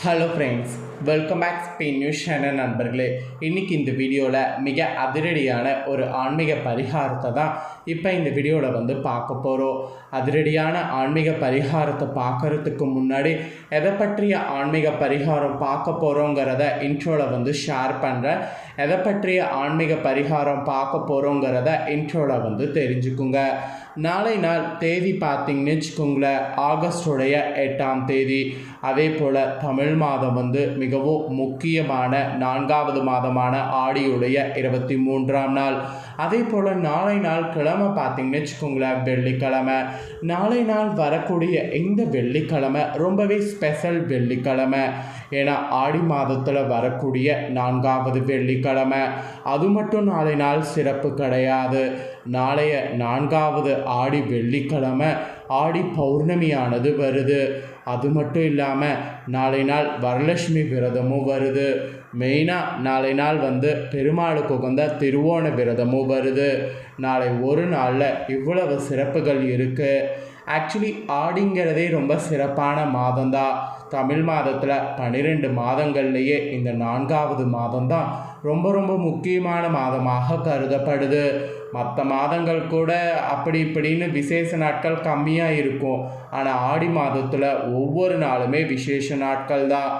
Hello friends welcome back Spain news channel நண்பர்களே. இன்றைக்கி இந்த வீடியோவில் மிக அதிரடியான ஒரு ஆன்மீக பரிகாரத்தை தான் இப்போ இந்த வீடியோவில் வந்து பார்க்க போகிறோம் அதிரடியான ஆன்மீக பரிகாரத்தை பார்க்கறதுக்கு முன்னாடி எதை பற்றிய ஆன்மீக பரிகாரம் பார்க்க போகிறோங்கிறத இன்ட்ரோவில் வந்து ஷேர் பண்ணுறேன் எதை பற்றிய ஆன்மீக பரிகாரம் பார்க்க போகிறோங்கிறத இன்ட்ரோவில் வந்து தெரிஞ்சுக்குங்க. நாளை நாள் தேதி பார்த்தீங்கன்னு வச்சுக்கோங்களேன் ஆகஸ்டுடைய எட்டாம் தேதி. அதே போல் தமிழ் மாதம் வந்து மிக மிகவும் முக்கியமான நான்காவது மாதமான ஆடியுடைய இருபத்தி மூன்றாம் நாள். அதே போல் நாளை நாள் கிழமை பார்த்தீங்கன்னு வச்சுக்கோங்களேன் வெள்ளிக்கிழமை. நாளை நாள் வரக்கூடிய இந்த வெள்ளிக்கிழமை ரொம்பவே ஸ்பெஷல் வெள்ளிக்கிழமை. ஏன்னா ஆடி மாதத்தில் வரக்கூடிய நான்காவது வெள்ளிக்கிழமை. அது மட்டும் நாளை நாள் சிறப்பு கிடையாது. நாளைய நான்காவது ஆடி வெள்ளிக்கிழமை ஆடி பௌர்ணமியானது வருது. அது மட்டும் இல்லாமல் நாளை நாள் வரலட்சுமி விரதமும் வருது. மெயினாக நாளை நாள் வந்து பெருமாளுக்கு உகந்த திருவோண விரதமும் வருது. நாளை ஒரு நாளில் இவ்வளவு சிறப்புகள் இருக்குது ஆக்சுவலி ஆடிங்கிறதே ரொம்ப சிறப்பான மாதம்தான் தமிழ் மாதத்தில் பன்னிரெண்டு மாதங்கள்லேயே இந்த நான்காவது மாதம்தான் ரொம்ப ரொம்ப முக்கியமான மாதமாக கருதப்படுது. மற்ற மாதங்கள் கூட அப்படி இப்படின்னு விசேஷ நாட்கள் கம்மியாக இருக்கும். ஆனால் ஆடி மாதத்தில் ஒவ்வொரு நாளுமே விசேஷ நாட்கள் தான்.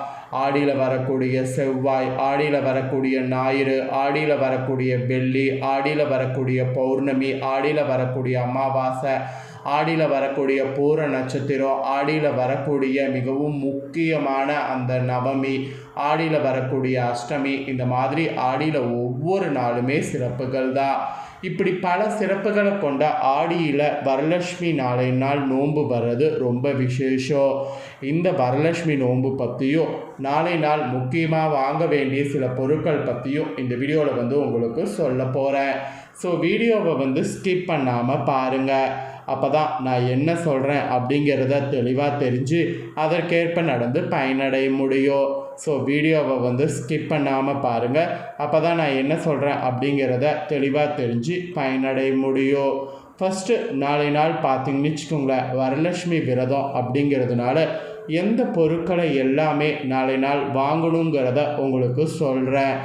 ஆடியில் வரக்கூடிய செவ்வாய் ஆடியில் வரக்கூடிய ஞாயிறு ஆடியில் வரக்கூடிய வெள்ளி ஆடியில் வரக்கூடிய பௌர்ணமி ஆடியில் வரக்கூடிய அமாவாசை ஆடியில் வரக்கூடிய பூர நட்சத்திரம் ஆடியில் வரக்கூடிய மிகவும் முக்கியமான அந்த நவமி ஆடியில் வரக்கூடிய அஷ்டமி இந்த மாதிரி ஆடியில் ஒவ்வொரு நாளுமே சிறப்புகள் தான். இப்படி பல சிறப்புகளை கொண்ட ஆடியில் வரலட்சுமி நாளை நாள் நோன்பு வர்றது ரொம்ப விசேஷம். இந்த வரலட்சுமி நோன்பு பற்றியும் நாளை நாள் முக்கியமாக வாங்க வேண்டிய சில பொருட்கள் பற்றியும் இந்த வீடியோவில் வந்து உங்களுக்கு சொல்ல போகிறேன் ஸோ வீடியோவை வந்து ஸ்கிப் பண்ணாமல் பாருங்கள் அப்போ தான் நான் என்ன சொல்கிறேன் அப்படிங்கிறத தெளிவாக தெரிஞ்சு அதற்கேற்ப நடந்து பயனடைய முடியும் ஸோ வீடியோவை வந்து ஸ்கிப் பண்ணாமல் பாருங்கள் அப்போ தான் நான் என்ன சொல்கிறேன் அப்படிங்கிறத தெளிவாக தெரிஞ்சு பயனடைய முடியும் ஃபஸ்ட்டு நாளை நாள் பார்த்தீங்கன்னு வச்சுக்கோங்களேன் வரலட்சுமி விரதம் அப்படிங்கிறதுனால எந்த பொருட்களை எல்லாமே நாளை நாள் வாங்கணுங்கிறத உங்களுக்கு சொல்கிறேன்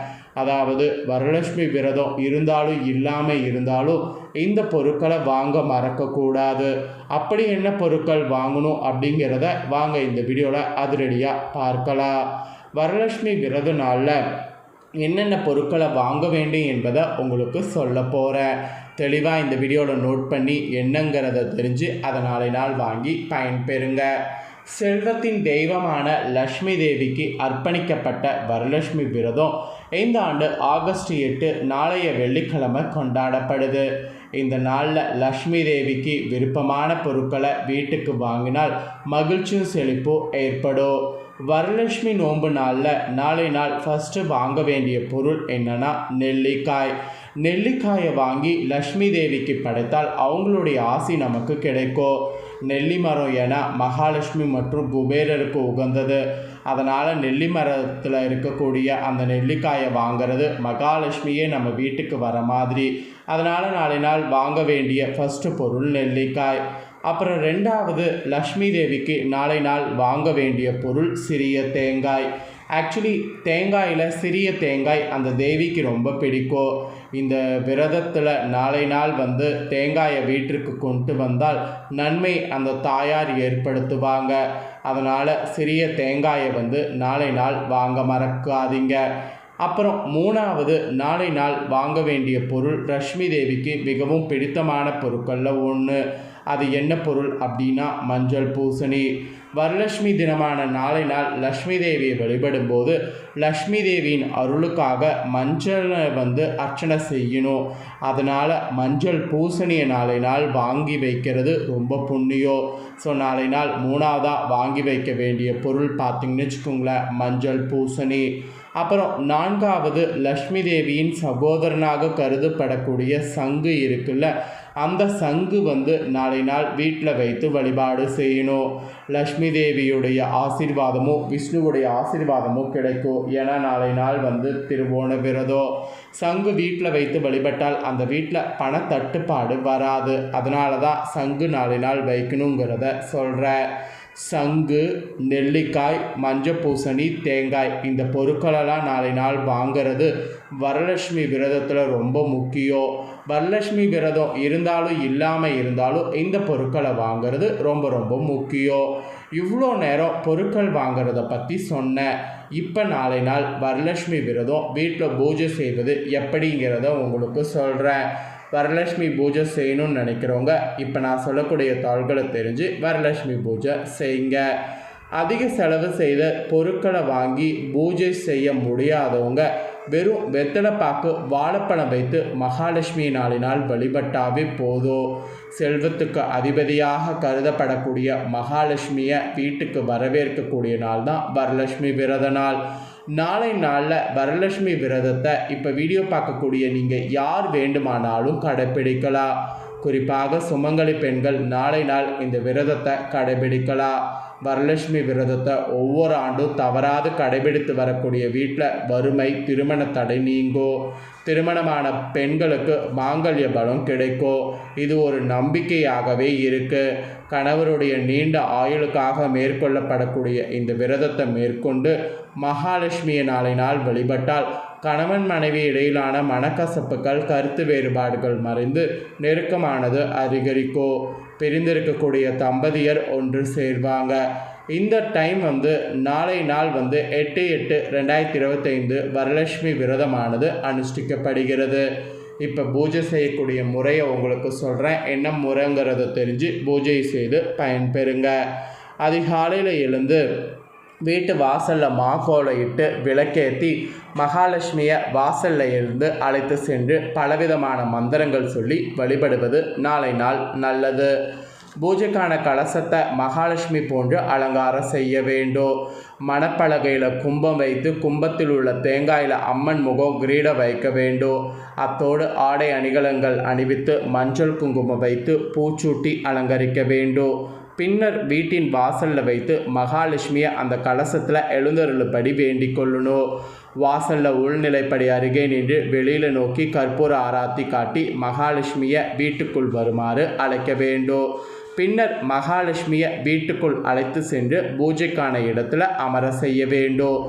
அதாவது வரலட்சுமி விரதம் இருந்தாலும் இல்லாமல் இருந்தாலும் இந்த பொருட்களை வாங்க மறக்கக்கூடாது. அப்படி என்ன பொருட்கள் வாங்கணும் அப்படிங்கிறத வாங்க இந்த வீடியோவில் அதிரடியாக பார்க்கலாம். வரலட்சுமி விரத நாளில் என்னென்ன பொருட்களை வாங்க வேண்டும் என்பதை உங்களுக்கு சொல்ல போகிறேன் தெளிவாக இந்த வீடியோவில் நோட் பண்ணி என்னங்கிறத தெரிஞ்சு அதை நாளை நாள் வாங்கி பயன்பெறுங்க. செல்வத்தின் தெய்வமான லக்ஷ்மி தேவிக்கு அர்ப்பணிக்கப்பட்ட வரலட்சுமி விரதம் இந்த ஆண்டு ஆகஸ்ட் எட்டு நாளைய வெள்ளிக்கிழமை கொண்டாடப்படுது. இந்த நாளில் லக்ஷ்மி தேவிக்கு விருப்பமான பொருட்களை வீட்டுக்கு வாங்கினால் மகிழ்ச்சியும் செழிப்பும் ஏற்படும். வரலட்சுமி நோன்பு நாளில் நாளை நாள் ஃபஸ்ட்டு வாங்க வேண்டிய பொருள் என்னன்னா நெல்லிக்காய். நெல்லிக்காயை வாங்கி லக்ஷ்மி தேவிக்கு படைத்தால் அவங்களுடைய ஆசி நமக்கு கிடைக்கும். நெல்லி மரம் என மகாலட்சுமி மற்றும் குபேரருக்கு உகந்தது. அதனால் நெல்லி மரத்தில் இருக்கக்கூடிய அந்த நெல்லிக்காயை வாங்கிறது மகாலட்சுமியே நம்ம வீட்டுக்கு வர மாதிரி. அதனால் நாளை நாள் வாங்க வேண்டிய ஃபஸ்ட்டு பொருள் நெல்லிக்காய். அப்புறம் ரெண்டாவது லக்ஷ்மி தேவிக்கு நாளை நாள் வாங்க வேண்டிய பொருள் சிறிய தேங்காய். ஆக்சுவலி தேங்காயில் சிறிய தேங்காய் அந்த தேவிக்கு ரொம்ப பிடிக்கும். இந்த விரதத்தில் நாளை நாள் வந்து தேங்காயை வீட்டிற்கு கொண்டு வந்தால் நன்மை அந்த தாயார் ஏற்படுத்துவாங்க. அதனால் சிறிய தேங்காயை வந்து நாளை நாள் வாங்க மறக்காதீங்க. அப்புறம் மூணாவது நாளை நாள் வாங்க வேண்டிய பொருள் ரஷ்மி தேவிக்கு மிகவும் பிடித்தமான பொருட்களில் ஒன்று அது என்ன பொருள் அப்படின்னா மஞ்சள் பூசணி. வரலட்சுமி தினமான நாளை நாள் லக்ஷ்மி தேவியை வழிபடும்போது லக்ஷ்மி தேவியின் அருளுக்காக மஞ்சளை வந்து அர்ச்சனை செய்யணும். அதனால் மஞ்சள் பூசணியை நாளை நாள் வாங்கி வைக்கிறது ரொம்ப புண்ணியம். ஸோ நாளை நாள் மூணாவதாக வாங்கி வைக்க வேண்டிய பொருள் பார்த்திங்கன்னு வச்சுக்கோங்களேன். மஞ்சள் பூசணி. அப்புறம் நான்காவது லக்ஷ்மி தேவியின் சகோதரனாக கருதப்படக்கூடிய சங்கு இருக்குல்ல அந்த சங்கு வந்து நாளை நாள் வீட்டில் வைத்து வழிபாடு செய்யணும். லக்ஷ்மி தேவியுடைய ஆசீர்வாதமும் விஷ்ணுவுடைய ஆசீர்வாதமும் கிடைக்கும். ஏன்னா நாளை நாள் வந்து திருவோண விரதம் சங்கு வீட்டில் வைத்து வழிபட்டால் அந்த வீட்டில் பணத்தட்டுப்பாடு வராது. அதனால தான் சங்கு நாளை நாள் வைக்கணுங்கிறத சொல்கிறேன் சங்கு நெல்லிக்காய் மஞ்சள் பூசணி தேங்காய் இந்த பொருட்களெல்லாம் நாளை நாள் வாங்கிறது வரலட்சுமி விரதத்தில் ரொம்ப முக்கியம் வரலட்சுமி விரதம் இருந்தாலும் இல்லாமல் இருந்தாலும் இந்த பொருட்களை வாங்கிறது ரொம்ப ரொம்ப முக்கியம் இவ்வளோ நேரம் பொருட்கள் வாங்குறத பற்றி சொன்னேன் இப்போ நாளை நாள் வரலட்சுமி விரதம் வீட்டில் பூஜை செய்வது எப்படிங்கிறத உங்களுக்கு சொல்கிறேன் வரலட்சுமி பூஜை செய்யணும்னு நினைக்கிறவங்க இப்போ நான் சொல்லக்கூடிய தாள்களை தெரிஞ்சு வரலட்சுமி பூஜை செய்யுங்க. அதிக செலவு செய்த பொருட்களை வாங்கி பூஜை செய்ய முடியாதவங்க வெறும் வெத்தலை பாக்கு வாழைப்பழம் வைத்து மகாலட்சுமி நாளினால் வழிபட்டாவே போதும். செல்வத்துக்கு அதிபதியாக கருதப்படக்கூடிய மகாலட்சுமியை வீட்டுக்கு வரவேற்கக்கூடிய நாள் தான் வரலட்சுமி விரத நாள். நாளை நாளில் வரலட்சுமி விரதத்தை இப்போ வீடியோ பார்க்கக்கூடிய நீங்கள் யார் வேண்டுமானாலும் கடைப்பிடிக்கலாம் குறிப்பாக சுமங்கலி பெண்கள் நாளை நாள் இந்த விரதத்தை கடைபிடிக்கலாம். வரலட்சுமி விரதத்தை ஒவ்வொரு ஆண்டும் தவறாது கடைபிடித்து வரக்கூடிய வீட்டில் வறுமை திருமண தடை நீங்கோ திருமணமான பெண்களுக்கு மாங்கல்ய பலம் கிடைக்கும் இது ஒரு நம்பிக்கையாகவே இருக்குது கணவருடைய நீண்ட ஆயுளுக்காக மேற்கொள்ளப்படக்கூடிய இந்த விரதத்தை மேற்கொண்டு மகாலட்சுமியை நாளை நாள் வழிபட்டால் கணவன் மனைவி இடையிலான மனக்கசப்புகள் கருத்து வேறுபாடுகள் மறைந்து நெருக்கமானது அதிகரிக்கும் பிரிந்திருக்கக்கூடிய தம்பதியர் ஒன்று சேர்வாங்க. இந்த டைம் வந்து நாளை நாள் வந்து எட்டு எட்டு ரெண்டாயிரத்தி இருபத்தைந்து வரலட்சுமி விரதமானது அனுஷ்டிக்கப்படுகிறது. இப்போ பூஜை செய்யக்கூடிய முறையை உங்களுக்கு சொல்கிறேன் என்ன முறைங்கிறத தெரிஞ்சு பூஜை செய்து பயன்பெறுங்க. அதிகாலையில் எழுந்து வீட்டு வாசலில் மாக்கோலை இட்டு விளக்கேற்றி மகாலட்சுமியை வாசலில் இருந்து அழைத்து சென்று பலவிதமான மந்திரங்கள் சொல்லி வழிபடுவது நாளை நாள் நல்லது. பூஜைக்கான கலசத்தை மகாலட்சுமி போன்று அலங்காரம் செய்ய வேண்டும். மணப்பலகையில் கும்பம் வைத்து கும்பத்தில் உள்ள தேங்காயில் அம்மன் முகம் கிரீட வைக்க வேண்டும். அத்தோடு ஆடை அணிகலங்கள் அணிவித்து மஞ்சள் குங்குமம் வைத்து பூச்சூட்டி அலங்கரிக்க வேண்டும். பின்னர் வீட்டின் வாசலில் வைத்து மகாலட்சுமியை அந்த கலசத்தில் எழுந்தருளபடி வேண்டிக் கொள்ளணும் வாசலில் உள்நிலைப்படி அருகே நின்று வெளியில் நோக்கி கற்பூர ஆராத்தி காட்டி மகாலட்சுமியை வீட்டுக்குள் வருமாறு அழைக்க வேண்டும் பின்னர் மகாலட்சுமியை வீட்டுக்குள் அழைத்து சென்று பூஜைக்கான இடத்துல அமர செய்ய வேண்டும்.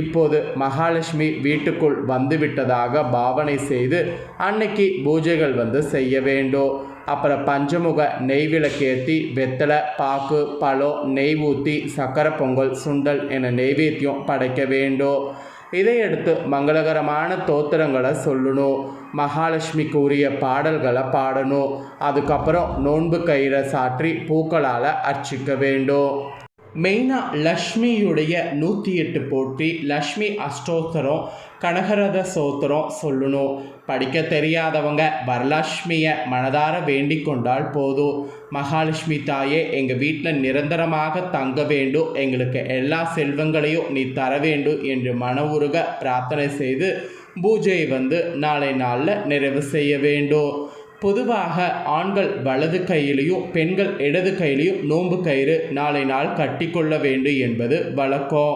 இப்போது மகாலட்சுமி வீட்டுக்குள் வந்துவிட்டதாக பாவனை செய்து அன்னைக்கு பூஜைகள் வந்து செய்ய வேண்டும். அப்புறம் பஞ்சமுக நெய் விளக்கேற்றி வெத்தலை பாக்கு பழம் நெய் ஊற்றி சக்கரை பொங்கல் சுண்டல் என நெய்வேத்தியம் படைக்க வேண்டும். இதையடுத்து மங்களகரமான தோத்திரங்களை சொல்லணும். மகாலட்சுமிக்கு உரிய பாடல்களை பாடணும். அதுக்கப்புறம் நோன்பு கயிறை சாற்றி பூக்களால் அர்ச்சிக்க வேண்டும். மெயினாக லக்ஷ்மியுடைய நூற்றி எட்டு போற்றி லக்ஷ்மி அஷ்டோத்தரம் கனகரத சோத்திரம் சொல்லணும். படிக்க தெரியாதவங்க வரலட்சுமியை மனதார வேண்டிக் கொண்டால் போதும். மகாலட்சுமி தாயே எங்கள் வீட்டில் நிரந்தரமாக தங்க வேண்டும். எங்களுக்கு எல்லா செல்வங்களையும் நீ தர வேண்டும் என்று மன உருக பிரார்த்தனை செய்து பூஜையை வந்து நாளை நாளில் நிறைவு செய்ய வேண்டும். பொதுவாக ஆண்கள் வலது கையிலையும் பெண்கள் இடது கையிலையும் நோன்பு கயிறு நாளை நாள் கட்டிக்கொள்ள வேண்டும் என்பது வழக்கம்.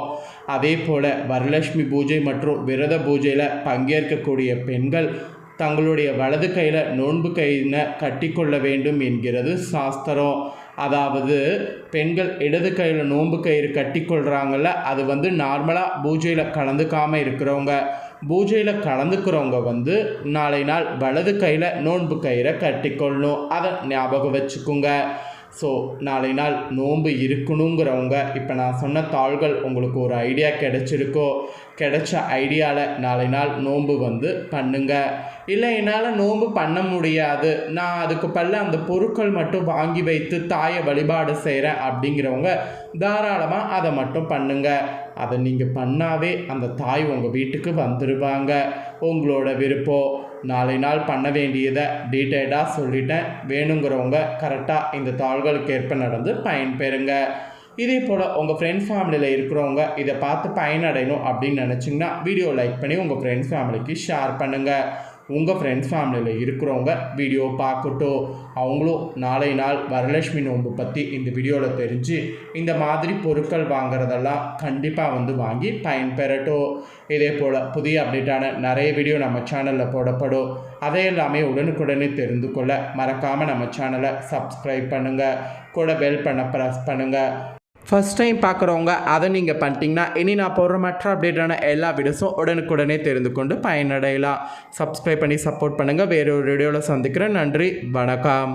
அதே போல் வரலட்சுமி பூஜை மற்றும் விரத பூஜையில் பங்கேற்கக்கூடிய பெண்கள் தங்களுடைய வலது கையில் நோன்பு கையினை கட்டிக்கொள்ள வேண்டும் என்கிறது சாஸ்திரம். அதாவது பெண்கள் இடது கையில் நோன்பு கயிறு கட்டிக்கொள்கிறாங்கல்ல அது வந்து நார்மலாக பூஜையில் கலந்துக்காமல் இருக்கிறவங்க. பூஜையில் கலந்துக்கிறவங்க வந்து நாளை நாள் வலது கையில் நோன்பு கயிறை கட்டிக்கொள்ளணும். அதை ஞாபகம் வச்சுக்கோங்க. ஸோ நாளை நாள் நோன்பு இருக்கணுங்கிறவங்க இப்போ நான் சொன்ன தாள்கள் உங்களுக்கு ஒரு ஐடியா கிடைச்சிருக்கோ. கிடைச்ச ஐடியாவில் நாளை நாள் நோன்பு வந்து பண்ணுங்க. இல்லை என்னால் நோன்பு பண்ண முடியாது. நான் அதுக்கு பல்ல அந்த பொருட்கள் மட்டும் வாங்கி வைத்து தாயை வழிபாடு செய்கிறேன் அப்படிங்கிறவங்க தாராளமாக அதை மட்டும் பண்ணுங்க. அதை நீங்கள் பண்ணாவே அந்த தாய் உங்கள் வீட்டுக்கு வந்துடுவாங்க உங்களோட விருப்பம் நாளை நாள் பண்ண வேண்டியதை டீட்டெயிலாக சொல்லிட்டேன். வேணுங்கிறவங்க கரெக்டாக இந்த தாள்களுக்கு ஏற்ப நடந்து பயன்பெறுங்க. இதே போல் உங்கள் ஃப்ரெண்ட்ஸ் ஃபேமிலியில் இருக்கிறவங்க இதை பார்த்து பயனடையணும் அப்படின்னு நினச்சிங்கன்னா வீடியோ லைக் பண்ணி உங்கள் ஃப்ரெண்ட்ஸ் ஃபேமிலிக்கு ஷேர் பண்ணுங்கள் உங்கள் ஃப்ரெண்ட்ஸ் ஃபேமிலியில் இருக்கிறவங்க வீடியோ பார்க்கட்டும். அவங்களும் நாளை நாள் வரலட்சுமி நோன்பு பற்றி இந்த வீடியோவில் தெரிஞ்சு இந்த மாதிரி பொருட்கள் வாங்குறதெல்லாம் கண்டிப்பாக வந்து வாங்கி பயன்பெறட்டும். இதே போல் புதிய அப்டேட்டான நிறைய வீடியோ நம்ம சேனலில் போடப்படும். அதையெல்லாமே உடனுக்குடனே தெரிந்து கொள்ள மறக்காமல் நம்ம சேனலை சப்ஸ்கிரைப் பண்ணுங்கள் கூட பெல் பண்ண ப்ரெஸ் பண்ணுங்கள் ஃபஸ்ட் டைம் பார்க்குறவங்க அதை நீங்கள் பண்ணிட்டீங்கன்னா இனி நான் போடுற மற்ற அப்டேட்டான எல்லா வீடியோஸும் உடனுக்குடனே தெரிந்து கொண்டு பயனடையலாம். சப்ஸ்கிரைப் பண்ணி சப்போர்ட் பண்ணுங்கள் வேறு ஒரு வீடியோவில் சந்திக்கிறேன். நன்றி. வணக்கம்.